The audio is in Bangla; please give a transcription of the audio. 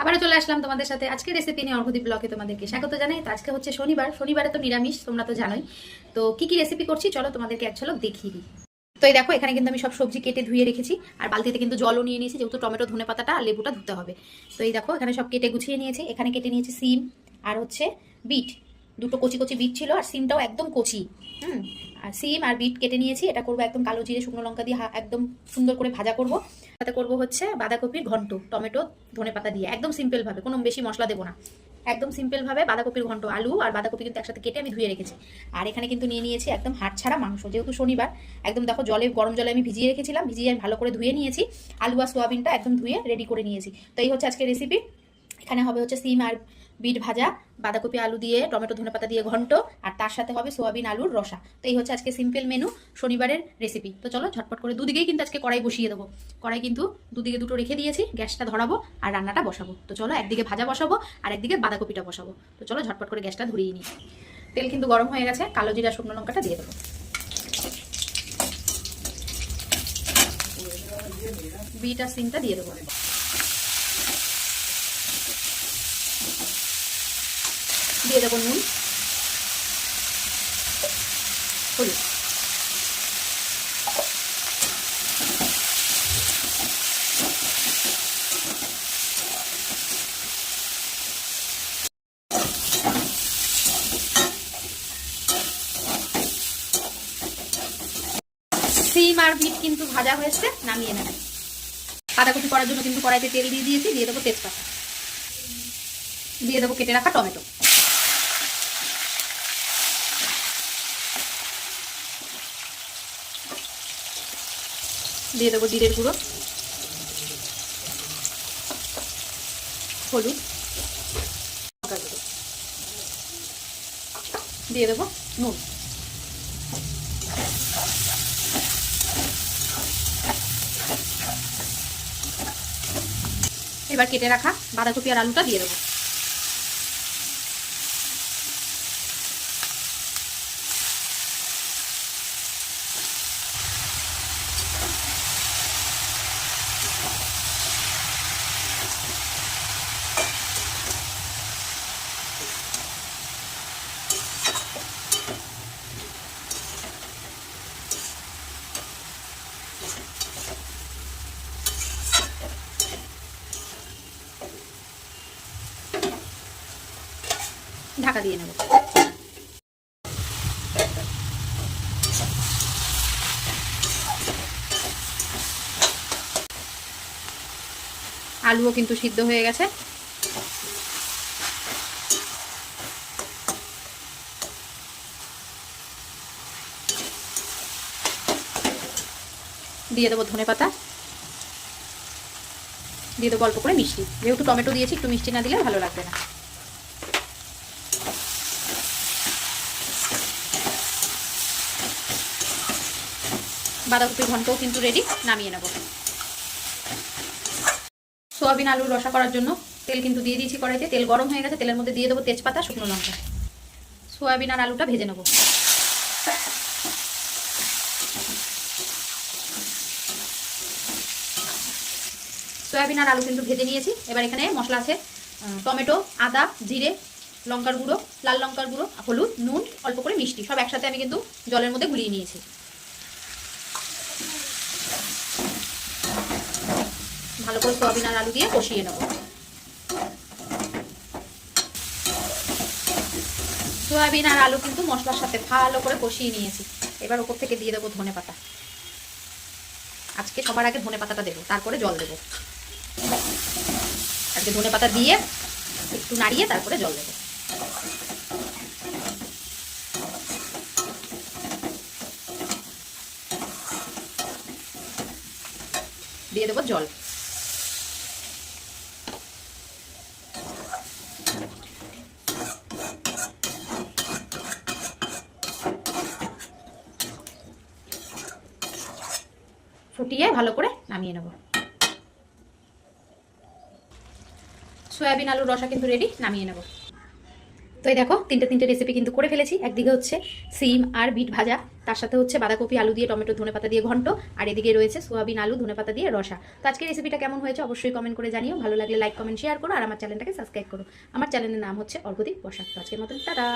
আবারও চলে আসলাম তোমাদের সাথে। আজকে রেসিপি নিয়ে অর্ঘদীপ ব্লকে তোমাদেরকে স্বাগত জানাই। আজকে হচ্ছে শনিবার। শনিবারে তো নিরামিষ, তোমরা তো জানোই। তো কি কি রেসিপি করছি চলো তোমাদেরকে এক ঝলক দেখিয়ে দিই। তো এই দেখো, এখানে কিন্তু আমি সব সবজি কেটে ধুয়ে রেখেছি। আর বালতিতে কিন্তু জলও নিয়ে নিয়েছি, যেহেতু টমেটো, ধনে পাতাটা আর লেবুটা ধুতে হবে। তো এই দেখো, এখানে সব কেটে গুছিয়ে নিয়েছে। এখানে কেটে নিয়েছি সিম আর হচ্ছে বিট। দুটো কচি কচি বিট ছিল আর সিমটাও একদম কচি, হুম? আর সিম আর বিট কেটে নিয়েছি, এটা করব একদম কালো জিরে, শুকনো লঙ্কা দিয়ে একদম সুন্দর করে ভাজা করব। তাতে করব হচ্ছে বাঁধাকপির ঘন্ট, টমেটো, ধনে পাতা দিয়ে, একদম সিম্পল ভাবে, কোনো বেশি মশলা দেবো না। একদম সিম্পল ভাবে বাঁধাকপির ঘন্ট, আলু আর বাঁধাকপি কিন্তু একসাথে কেটে আমি ধুয়ে রেখেছি। আর এখানে কিন্তু নিয়ে নিয়েছি একদম হাড় ছাড়া মাংস, যেহেতু শনিবার, একদম দেখো জলে, গরম জলে আমি ভিজিয়ে রেখেছিলাম, ভিজিয়ে আমি ভালো করে ধুয়ে নিয়েছি। আলু আর সোয়াবিনটা একদম ধুয়ে রেডি করে নিয়েছি। তো এই হচ্ছে আজকে রেসিপি এখানে হবে হচ্ছে সিম আর বিট ভাজা, বাঁধাকপি আলু দিয়ে, টমেটো ধনেপাতা দিয়ে ঘন্ট, আর তার সাথে হবে সোয়াবিন আলুর রসা। তো এই হচ্ছে আজকে সিম্পল মেনু শনিবারের রেসিপি তো চলো ঝটপট করে দুদিকেই কিন্তু আজকে কড়াই বসিয়ে দেবো। কড়াই কিন্তু দুদিকে দুটো রেখে দিয়েছি, গ্যাসটা ধরাবো আর রান্নাটা বসাবো। তো চলো একদিকে ভাজা বসাবো আর একদিকে বাঁধাকপিটা বসাবো। তো চলো ঝটপট করে গ্যাসটা ধরিয়ে নিই। তেল কিন্তু গরম হয়ে গেছে, কালো জিরা, শুকনো লঙ্কাটা দিয়ে দেবো। বিট আর সিমটা দিয়ে দেবো। দিয়ে দেবো নুন। হলুদ। সিম আর বিট কিন্তু ভাজা হয়েছে, নামিয়ে নেবে। বাঁধাকপি করার জন্য কিন্তু কড়াইতে তেল দিয়ে দিয়েছি, দিয়ে দেবো তেজপাতা। দিয়ে দেবো কেটে রাখা টমেটো। দিয়ে দেবো জিরের গুঁড়ো। হলুদ। লঙ্কার গুঁড়ো দিয়ে দেবো নুন। এবার কেটে রাখা বাঁধাকপি আর আলুটা দিয়ে দেবো। ঢাকা দিয়ে নেব। আলুও কিন্তু সিদ্ধ হয়ে গেছে। দিয়ে দেবো ধনে পাতা। দিয়ে দেবো অল্প করে মিষ্টি। যেহেতু টমেটো দিয়েছি, একটু মিষ্টি না দিলে ভালো লাগবে না। বাঁধাকপির ঘন্টও কিন্তু রেডি নামিয়ে নেব। সোয়াবিন, আলুর রসা করার জন্য তেল কিন্তু দিয়ে দিয়েছি কড়াইতে। তেল গরম হয়ে গেছে, তেলের মধ্যে দিয়ে দেবো তেজপাতা, শুকনো লঙ্কা। সোয়াবিন আর আলুটা ভেজে নেব। সয়াবিন আর আলু কিন্তু ভেজে নিয়েছি। এবার এখানে মশলা আছে টমেটো, আদা, জিরে, লঙ্কার গুঁড়ো, লাল লঙ্কার গুঁড়ো, হলুদ, নুন, অল্প করে মিষ্টি, সব একসাথে আমি কিন্তু জলের মধ্যে গুলিয়ে নিয়েছি। ভালো করে সয়াবিন আর আলু দিয়ে কষিয়ে নেব। সয়াবিন আর আলু কিন্তু মশলার সাথে ভালো করে কষিয়ে নিয়েছি। এবার ওপর থেকে দিয়ে দেবো ধনে পাতা। আজকে সবার আগে ধনে পাতাটা দেবো, তারপরে জল দেবো। আজকে ধনে পাতা দিয়ে একটু নাড়িয়ে তারপরে জল দেবো। দিয়ে দেবো জল। ফুটিয়ে ভালো করে নামিয়ে নেব। সয়াবিন আলুর রসা কিন্তু রেডি নামিয়ে নেব। তো এই দেখো, তিনটে তিনটে রেসিপি কিন্তু করে ফেলেছি। একদিকে হচ্ছে সিম আর বিট ভাজা, তার সাথে হচ্ছে বাঁধাকপি, আলু দিয়ে টমেটো ধনেপাতা দিয়ে ঘন্ট, আর এদিকে রয়েছে সোয়াবিন আলু ধনেপাতা দিয়ে রসা। তো আজকে রেসিপিটা কেমন হয়েছে অবশ্যই কমেন্ট করে জানিও। ভালো লাগলে লাইক কমেন্ট শেয়ার করো, আর আমার চ্যানেলটাকে সাবস্ক্রাইব করো। আমার চ্যানেলের নাম হচ্ছে অর্ঘদীপ বসাক। আজকের মতন, টাটা!